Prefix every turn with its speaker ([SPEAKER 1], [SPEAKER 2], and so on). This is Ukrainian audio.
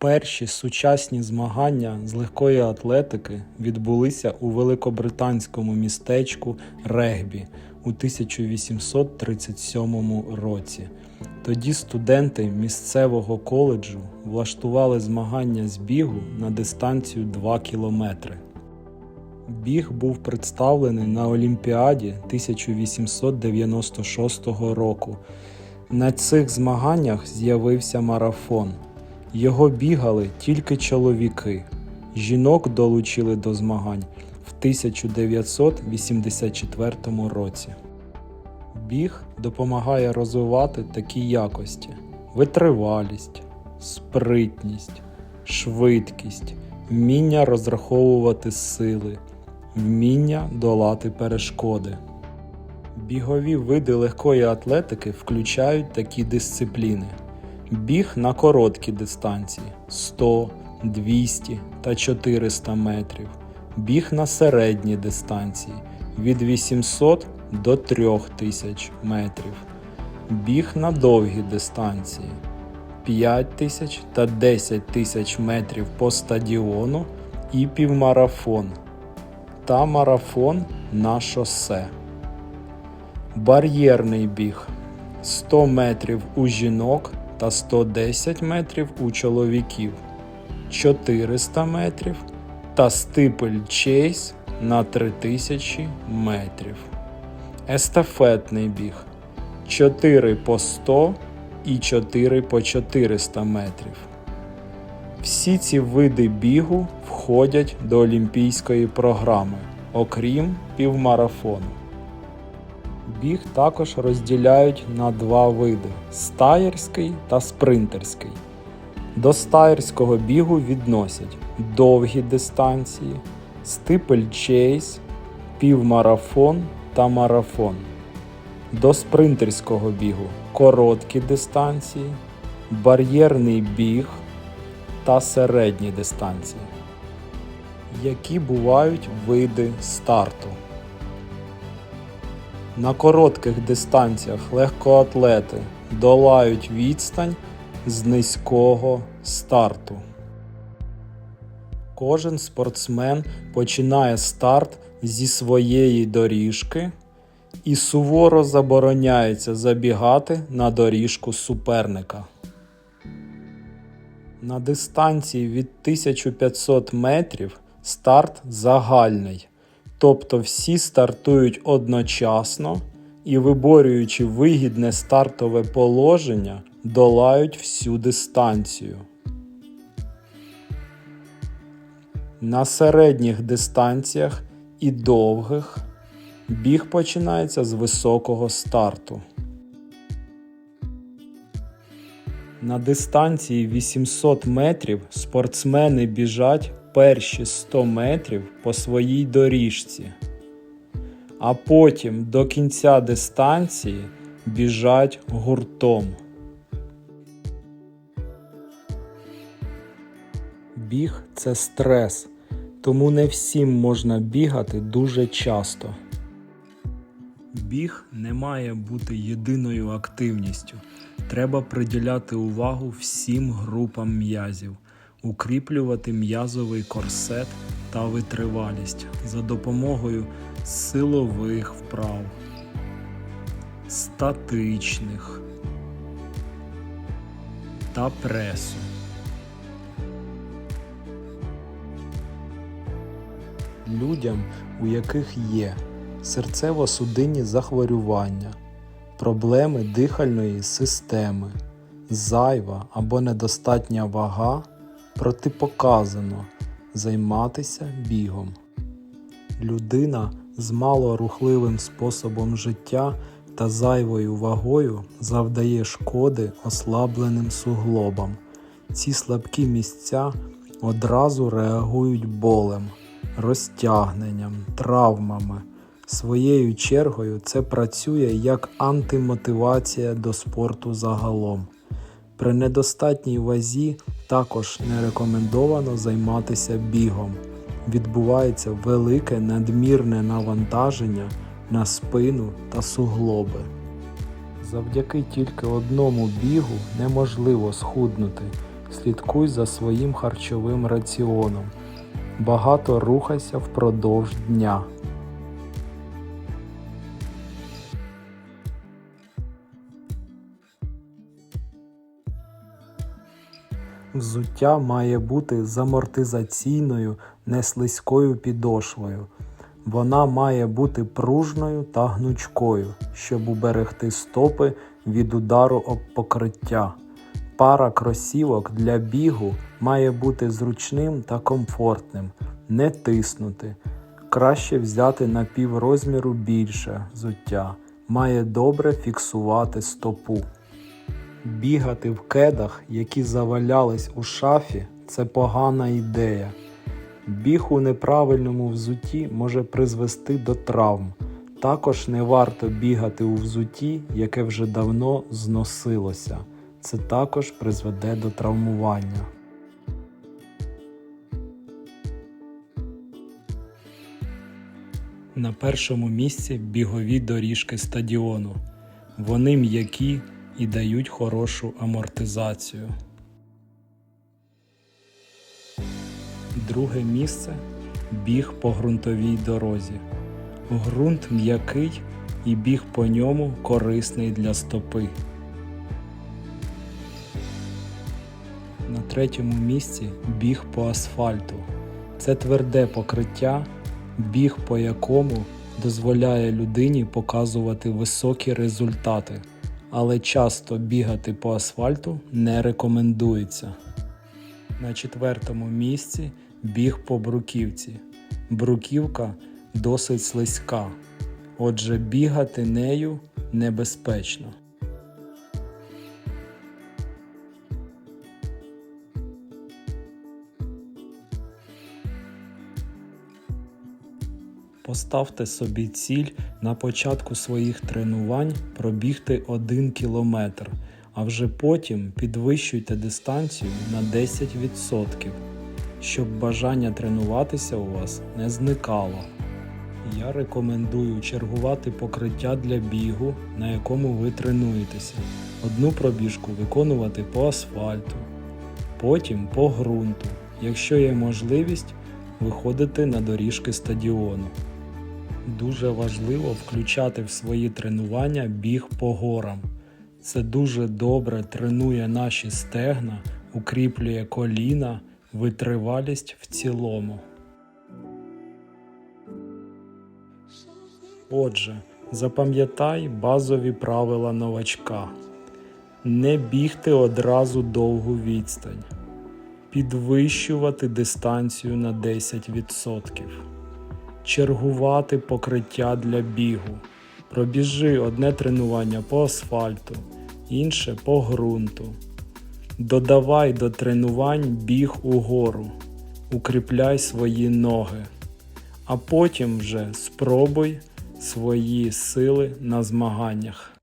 [SPEAKER 1] Перші сучасні змагання з легкої атлетики відбулися у великобританському містечку Регбі у 1837 році. Тоді студенти місцевого коледжу влаштували змагання з бігу на дистанцію 2 кілометри. Біг був представлений на Олімпіаді 1896 року. На цих змаганнях з'явився марафон. Його бігали тільки чоловіки. Жінок долучили до змагань в 1984 році. Біг допомагає розвивати такі якості: витривалість, спритність, швидкість, вміння розраховувати сили, вміння долати перешкоди. Бігові види легкої атлетики включають такі дисципліни: біг на короткі дистанції 100, 200 та 400 метрів, біг на середні дистанції від 800 до 3000 метрів, біг на довгі дистанції 5000 та 10 тисяч метрів по стадіону і півмарафон та марафон на шосе. Бар'єрний біг 100 метрів у жінок та 110 метрів у чоловіків, 400 метрів та стипель чейс на 3000 метрів. Естафетний біг 4 по 100 і 4 по 400 метрів. Всі ці види бігу входять до олімпійської програми, окрім півмарафону. Біг також розділяють на два види стаєрський та спринтерський. До стаєрського бігу відносять довгі дистанції, стипель чейс, півмарафон та марафон. До спринтерського бігу короткі дистанції, бар'єрний біг та середні дистанції. Які бувають види старту? На коротких дистанціях легкоатлети долають відстань з низького старту. Кожен спортсмен починає старт зі своєї доріжки і суворо забороняється забігати на доріжку суперника. На дистанції від 1500 метрів старт загальний, тобто всі стартують одночасно і, виборюючи вигідне стартове положення, долають всю дистанцію. На середніх дистанціях і довгих біг починається з високого старту. На дистанції 800 метрів спортсмени біжать перші 100 метрів по своїй доріжці, а потім до кінця дистанції біжать гуртом. Біг це стрес, тому не всім можна бігати дуже часто. Біг не має бути єдиною активністю. Треба приділяти увагу всім групам м'язів, укріплювати м'язовий корсет та витривалість за допомогою силових вправ, статичних та пресу. Людям, у яких є серцево-судинні захворювання, проблеми дихальної системи, зайва або недостатня вага, протипоказано займатися бігом. Людина з малорухливим способом життя та зайвою вагою завдає шкоди ослабленим суглобам. Ці слабкі місця одразу реагують болем, розтягненням, травмами. Своєю чергою це працює як антимотивація до спорту загалом. При недостатній вазі також не рекомендовано займатися бігом. Відбувається велике надмірне навантаження на спину та суглоби. Завдяки тільки одному бігу неможливо схуднути, Слідкуй за своїм харчовим раціоном. Багато рухайся впродовж дня. Взуття має бути з амортизаційною, не слизькою підошвою. Вона має бути пружною та гнучкою, щоб уберегти стопи від удару об покриття. Пара кросівок для бігу має бути зручним та комфортним, не тиснути. Краще взяти на піврозміру більше взуття, має добре фіксувати стопу. Бігати в кедах, які завалялись у шафі, це погана ідея. Біг у неправильному взутті може призвести до травм. Також не варто бігати у взутті, яке вже давно зносилося. Це також призведе до травмування. На першому місці бігові доріжки стадіону. Вони м'які і дають хорошу амортизацію. Друге місце біг по ґрунтовій дорозі. Ґрунт м'який і біг по ньому корисний для стопи. На третьому місці біг по асфальту. Це тверде покриття, біг по якому дозволяє людині показувати високі результати, але часто бігати по асфальту не рекомендується. На четвертому місці біг по бруківці. Бруківка досить слизька, отже, бігати нею небезпечно. Поставте собі ціль на початку своїх тренувань пробігти 1 кілометр, а вже потім підвищуйте дистанцію на 10%, щоб бажання тренуватися у вас не зникало. Я рекомендую чергувати покриття для бігу, на якому ви тренуєтеся. Одну пробіжку виконувати по асфальту, потім по ґрунту. Якщо є можливість, виходити на доріжки стадіону. Дуже важливо включати в свої тренування біг по горам. Це дуже добре тренує наші стегна, укріплює коліна, витривалість в цілому. Отже, запам'ятай базові правила новачка. Не бігти одразу довгу відстань. Підвищувати дистанцію на 10%. Чергувати покриття для бігу. Пробіжи одне тренування по асфальту, інше по ґрунту. Додавай до тренувань біг угору. Укріпляй свої ноги. А потім вже спробуй свої сили на змаганнях.